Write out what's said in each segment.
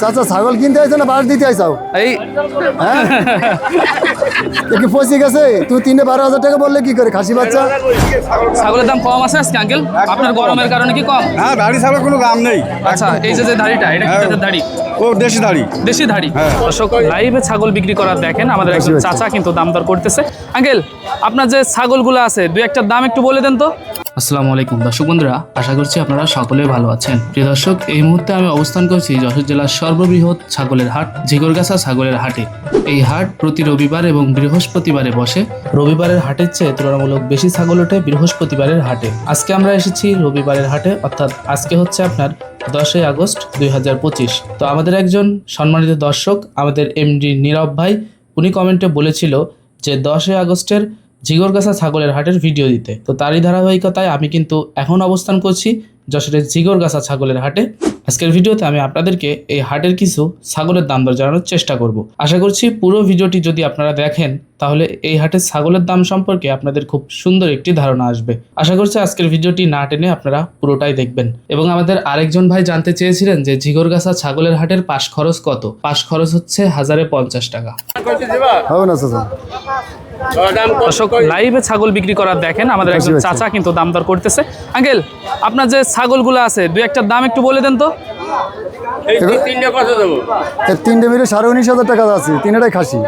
চাচা ছাগল কিনতে আইছো না বাস দিতে আইসাও এই। হ্যাঁ? কি পচে গেছে? তুই তিনটে বারো হাজার টাকা বললে কি করে? খাসি বাচ্চা? ছাগলের দাম কম আছে আজকে আঙ্কেল? আপনার গরমের কারণে কি কম? হ্যাঁ দাড়ি ছাড়া কোনো দাম নেই। আচ্ছা এই যে দাড়িটা এটা কি হ্যাঁ। দাড়ি? ও দেশি দাড়ি। দেশি ধাড়ি হ্যাঁ। দর্শক লাইভে ছাগল বিক্রি করার দেখেন আমাদের একজন চাচা কিন্তু দাম দর করতেছে। আঙ্কেল আপনার যে ছাগলগুলো আছে দুই একটা দাম একটু বলে দেন তো। আসসালামু আলাইকুম। দর্শক বন্ধুরা, আশা করছি আপনারা সকলে ভালো আছেন। প্রিয় দর্শক, এই মুহূর্তে আমি অবস্থান করছি যশোর জেলার সর্ববৃহৎ ছাগলের হাট, ঝিগরগাছা ছাগলের হাটে। এই হাট প্রতি রবিবার এবং বৃহস্পতিবারে বসে। রবিবারের হাটের চেয়ে তুলনামূলক বেশি ছাগল ওঠে বৃহস্পতিবারের হাটে। আজকে আমরা এসেছি রবিবারের হাটে, অর্থাৎ আজকে হচ্ছে আপনার দশই আগস্ট দুই হাজার পঁচিশ। তো আমাদের একজন সম্মানিত দর্শক, আমাদের এমডি নীরব ভাই, উনি কমেন্টে বলেছিল যে দশই আগস্টের জিগরগাছা ছাগলের হাটের ভিডিও দিতে। তো তারই ধারাবাহিকতায় আমি কিন্তু এখন অবস্থান করছি যশোরের জিগরগাছা ছাগলের হাটে। আজকের ভিডিওতে আমি আপনাদেরকে এই হাটের কিছু ছাগলের দাম দর জানানোর চেষ্টা করব। আশা করছি পুরো ভিডিওটি যদি আপনারা দেখেন তাহলে এই হাটের ছাগলের দাম সম্পর্কে আপনাদের খুব সুন্দর একটি ধারণা আসবে। আশা করছি আজকের ভিডিওটি না টেনে আপনারা পুরোটাই দেখবেন। এবং আমাদের আরেকজন ভাই জানতে চেয়েছিলেন যে জিগরগাছা ছাগলের হাটের পাশ খরচ কত? পাশ খরচ হচ্ছে হাজারে পঞ্চাশ টাকা। হবে না চাচা। দর্শক লাইভে ছাগল বিক্রি করার দেখেন আমাদের একজন। চাচা কিন্তু দাম দর করতেছে। আঙ্কেল আপনার যে ছাগলগুলো আছে দুই একটা দাম একটু বলে দেন তো। তিনটে মিলে সাড়ে উনিশ হাজার টাকা আছে তিনটাই খাসি।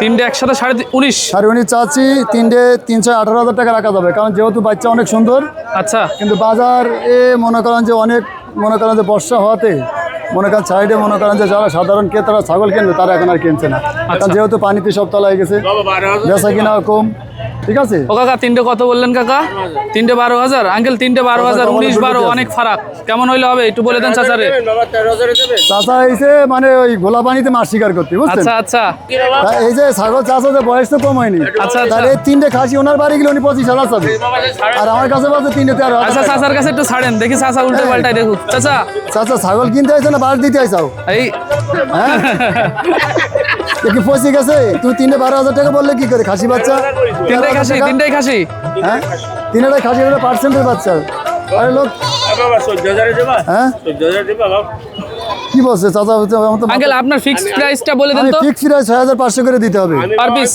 তিনটে একসাথে সাড়ে উনিশ? সাড়ে উনিশ চাচ্ছি তিনটে তিনশো আঠারো হাজার টাকা রাখা যাবে কারণ যেহেতু বাচ্চা অনেক সুন্দর আচ্ছা। কিন্তু বাজার এ মনে করেন যে অনেক মনে করেন যে বর্ষা হওয়াতে মনে করেন সাইডে মনে করেন যে যারা সাধারণ ক্রেতারা ছাগল কিনবে তারা এখন আর কিনছে না। কারণ যেহেতু পানিতে সব তলায় গেছে বেচা কিনা কম। ঠিক আছে? ও কাকা তিনটে কত বললেন কাকা? তিনটে বারো হাজার। আঙ্কেল তিনটে বারো হাজার উনিশ বারো অনেক ফারাক। কেমন হইলে হবে? একটু বলে দেন চাচারে। চাষা হয়েছে মানে ওই গোলা পানিতে মাছ শিকার করতে বুঝছেন? আচ্ছা আচ্ছা। এই যে ছাগল চাষা যে বয়স তো কম হয়নি। আচ্ছা, আচ্ছা। তাহলে এই তিনটে খাসি ওনার বাড়ি গেলে উনি পঁচিশ হাজার চাবে। আর আমার কাছে বলছে তিনটে তেরো হাজার। আচ্ছা চাচার কাছে একটু ছাড়েন। দেখি চাচা উল্টে পাল্টাই দেখুক। চাচা। চাচা ছাগল কিনতে আইছো না বাস দিতে আইসাও এই। হ্যাঁ? এ কি পচে গেছে? তুমি তিনটে বারো হাজার টাকা বললে কি করে? খাসি বাচ্চা? তিনটাই খাসি তিনটাই খাসি। হ্যাঁ? তিনটাই খাসি একটা পার্সেন্টের বাচ্চা। আরে লোক হ্যাঁ? কি বলছে? চাচা আঙ্কেল আপনার ফিক্সড প্রাইসটা বলে দেন তো। ফিক্স প্রাইস ছয় হাজার পাঁচশো করে দিতে হবে। পার পিস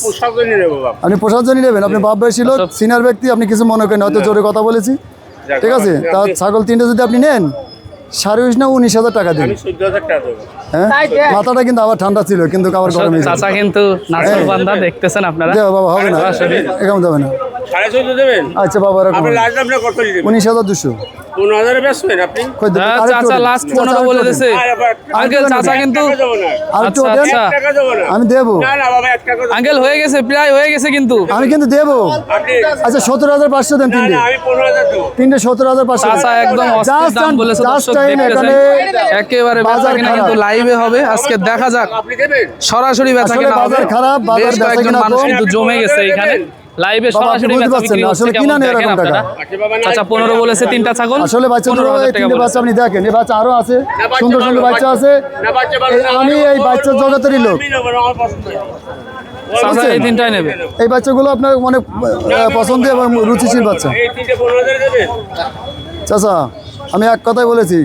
আপনি পোষার জন্য নেবেন? আপনি বাপ বয়সী লোক সিনিয়র ব্যক্তি আপনি কিছু মনে করেন হয়তো জোরে কথা বলেছি। ঠিক আছে? তা ছাগল তিনটে যদি আপনি নেন সাড়ে উনিশ না উনিশ হাজার টাকা দিন? হ্যাঁ? মাথাটা কিন্তু আবার ঠান্ডা ছিল কিন্তু আবার গরম চাচা কিন্তু নাচর বান্ধা দেখতেছেন আপনারা? বাবা হবে না। এরকম যাবে না? সাড়ে চোদ্দ দেবেন? আচ্ছা বাবা এরকম। আপনি লাস্ট আপনি কত দিবেন? উনিশ হাজার দুশো। বেচবেন আপনি। হ্যাঁ, চাচা লাস্ট চাচা, পনেরো আরেকটু বলে আঙ্কেল চাচা কিন্তু আচ্ছা, আচ্ছা। টাকা দেবো না। আমি দেবো। না না বাবা এক টাকা আঙ্কেল হয়ে গেছে প্রায় হয়ে গেছে কিন্তু। আমি কিন্তু দেবো। আচ্ছা সতেরো হাজার পাঁচশো দেন না তিনটে। আমি পনেরো হাজার তিনটে সতেরো হাজার পাঁচশো। চাচা একদম অস্থির দাম বলেছে দর্শক দেখতেছেন একেবারে বেচা বাজার কিনা খারাপ। কিন্তু লাইভে হবে। আজকে দেখা যাক। সরাসরি বেচা আসলে কিনা হবে। বাজার খারাপ, বাজার বেশ বেচা কিনা মানুষ কিন্তু জমে গেছে এখানে লাইভে সরাসরি আসলে কিনা নেই এরকম টাকা। আচ্ছা আচ্ছা পনেরো বলেছে তিনটা ছাগল? আসলে বাচ্চা তিনটে। বাচ্চা আপনি দেখেন এই বাচ্চা আরও আছে সুন্দর সুন্দর বাচ্চা আছে। আমি এই বাচ্চার জগতেরই লোক। পছন্দ এই তিনটাই নেবে। এই বাচ্চাগুলো আপনার অনেক আহ, পছন্দের এবং রুচিশীল বাচ্চা। চাচা আমি এক কথাই বলেছি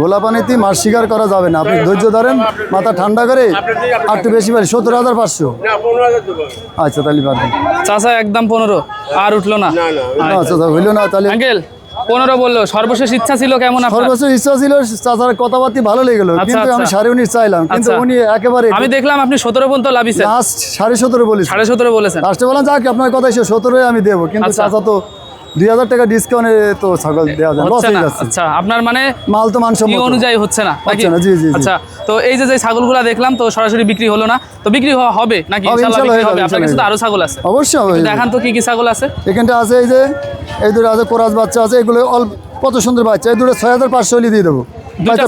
গোলা পানিতে মাছ শিকার করা যাবে না। আপনি ধৈর্য ধরেন মাথা ঠান্ডা করে আর একটু বেশি পারি। সত্তর হাজার পাঁচশো। আচ্ছা তাহলে দিন। চাচা একদম পনেরো। আর উঠল না? আচ্ছা হইল না তাহলে আঙ্কেল পনেরো বলল। সর্বশেষ ইচ্ছা ছিল কেমন সর্বোচ্চ ইচ্ছা ছিল চাচার কথাবার্তা ভালো লেগে আচ্ছা, কিন্তু আমি আচ্ছা। সাড়ে উনিশ চাইলাম কিন্তু আচ্ছা। উনি একেবারে আমি দেখলাম আপনি সতেরো পর্যন্ত লাভিছেন। লাস্ট সাড়ে সতেরো বলিস সাড়ে সতেরো বলেছেন। লাস্টে বললাম যাক আপনার কথা এসে সতেরোই আমি দেবো কিন্তু। চাচা তো দুই হাজার টাকা ডিসকাউন্টে তো ছাগল দেওয়া যায় লস হয়ে যাচ্ছে। আচ্ছা আপনার মানে মাল তো কি মানসম্মত অনুযায়ী হচ্ছে না হচ্ছে না, জি, জি, জি। আচ্ছা তো এই যে যে ছাগলগুলো দেখলাম তো সরাসরি বিক্রি হলো না তো বিক্রি হবে নাকি? হবে, ইনশাল্লাহ ইনশাল্লাহ বিক্রি হবে। আপনার কাছে তো আরও ছাগল আছে। অবশ্যই দেখান তো কি কি ছাগল আছে। এখানটা আছে এই যে এই দুটো আছে কোরাস বাচ্চা আছে এগুলো অল্প কত সুন্দর বাচ্চা এই দুটো ছয় হাজার পাঁচশো দিয়ে দেবো। আচ্ছা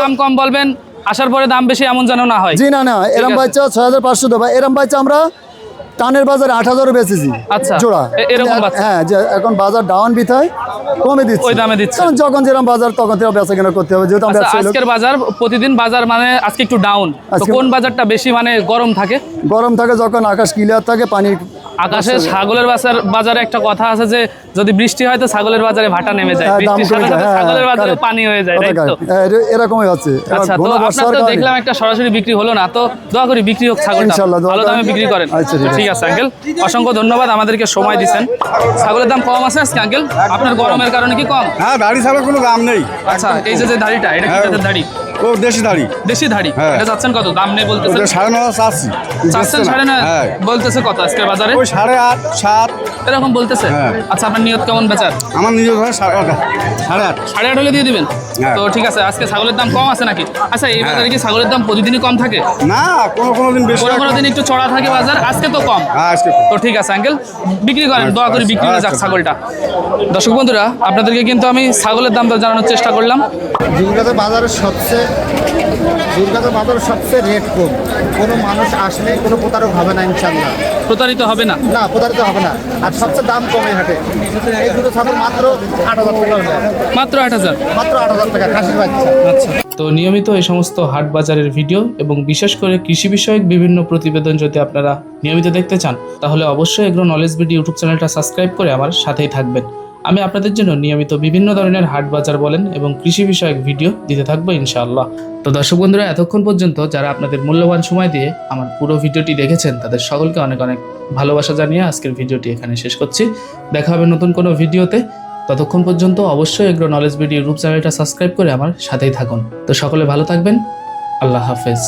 দাম কম বলবেন আসার পরে দাম বেশি এমন যেন না হয়। জি না না এরম বাচ্চা ছয় হাজার পাঁচশো দেবো। এরম বাচ্চা আমরা টানের বাজারে আট হাজারও বেচেছি আচ্ছা। জোড়া বাচ্চা? হ্যাঁ যে এখন বাজার ডাউন বিথায় কমে দিচ্ছে ওই দামে দিচ্ছে। কারণ যখন যেরকম বাজার তখন তো বেচা কেনা করতে হবে যেহেতু আচ্ছা। আজকের বাজার প্রতিদিন বাজার মানে আজকে একটু ডাউন তো কোন বাজারটা বেশি মানে গরম থাকে গরম থাকে যখন আকাশ ক্লিয়ার থাকে পানি আকাশে ছাগলের বাজার বাজারে একটা কথা আছে যে যদি বৃষ্টি হয় তো ছাগলের বাজারে ভাটা নেমে যায়। হ্যাঁ, দাম বৃষ্টির সাথে সাথে হ্যাঁ, ছাগলের বাজারে পানি হয়ে যায় তাই তো। হ্যাঁ, এরকমই হচ্ছে আচ্ছা তো আপনার তো দেখলাম একটা সরাসরি বিক্রি হলো না তো দোয়া করি বিক্রি হোক ছাগলটা। ইনশাআল্লাহ, ভালো দামে বিক্রি করেন। আচ্ছা, ঠিক আছে। আঙ্কেল। অসংখ্য ধন্যবাদ আমাদেরকে সময় দিচ্ছেন। ছাগলের দাম কম আছে আজকে আঙ্কেল? আপনার গরমের কারণে কি কম? হ্যাঁ দাড়ি ছাড়া কোনো দাম নেই। আচ্ছা এই যে যে দাড়িটা এটা কি হ্যাঁ। দাড়ি? ও দেশি দাড়ি। দেশি ধাড়ি হ্যাঁ। এটা যাচ্ছেন কত? দাম নেই বলতেছেন? ওটা সাড়ে নয় চাচ্ছি চাচ্ছেন বেচছে না। সাড়ে না হ্যাঁ। বলতেছে কত আজকে বাজারে? ওই সাড়ে আট সাত। এরকম বলতেছে? হ্যাঁ। আচ্ছা আপনার নিয়ত কেমন বেচার? আমার নিজের ঘরে সাড়ে আট সাড়ে আট। সাড়ে আট হলে দিয়ে দিবেন? হ্যাঁ। তো ঠিক আছে আজকে ছাগলের দাম কম আছে নাকি? আচ্ছা এই বাজারে কি ছাগলের দাম প্রতিদিনই কম থাকে? না কোনো কোনো দিন বেশি কোনো কোনো দিন একটু চড়া থাকে বাজার আজকে তো কম। হ্যাঁ, আজকে তো ঠিক আছে আঙ্কেল বিক্রি করেন দোয়া করে বিক্রি হয়ে যাক আচ্ছা। ছাগলটা। দর্শক বন্ধুরা আপনাদেরকে কিন্তু আমি ছাগলের দামটা জানানোর চেষ্টা করলাম। বাজারের সবচেয়ে দুর্গাতে বাজারের সবচেয়ে রেট কম কোনো মানুষ আসলে কোনো প্রতারক হবে না ইনশাল্লাহ প্রতারিত হবে না? না প্রতারিত হবে না। আর সবচেয়ে দাম কম হাটে। এই দুটো ছাগল মাত্র আট হাজার টাকা মাত্র আট হাজার? মাত্র আট হাজার টাকা খাসির বাচ্চা। আচ্ছা। তো নিয়মিত এই সমস্ত হাট বাজারের ভিডিও এবং বিশেষ করে কৃষি বিষয়ক বিভিন্ন প্রতিবেদন যদি আপনারা নিয়মিত দেখতে চান তাহলে অবশ্যই এগ্রো নলেজ বিডি ইউটিউব চ্যানেলটা সাবস্ক্রাইব করে আমার সাথেই থাকবেন। আমি আপনাদের জন্য নিয়মিত বিভিন্ন ধরনের হাট বাজার বলেন এবং কৃষি বিষয়ক ভিডিও দিতে থাকব ইনশাআল্লাহ। তো দর্শক বন্ধুরা, এতক্ষণ পর্যন্ত যারা আপনাদের মূল্যবান সময় দিয়ে আমার পুরো ভিডিওটি দেখেছেন, তাদের সকলকে অনেক অনেক ভালোবাসা জানিয়ে আজকের ভিডিওটি এখানে শেষ করছি। দেখা হবে নতুন কোনো ভিডিওতে। ততক্ষণ পর্যন্ত অবশ্যই এগ্রো নলেজ ভিডিও ইউটিউব চ্যানেলটা সাবস্ক্রাইব করে আমার সাথেই থাকুন। তো সকলে ভালো থাকবেন। আল্লাহ হাফেজ।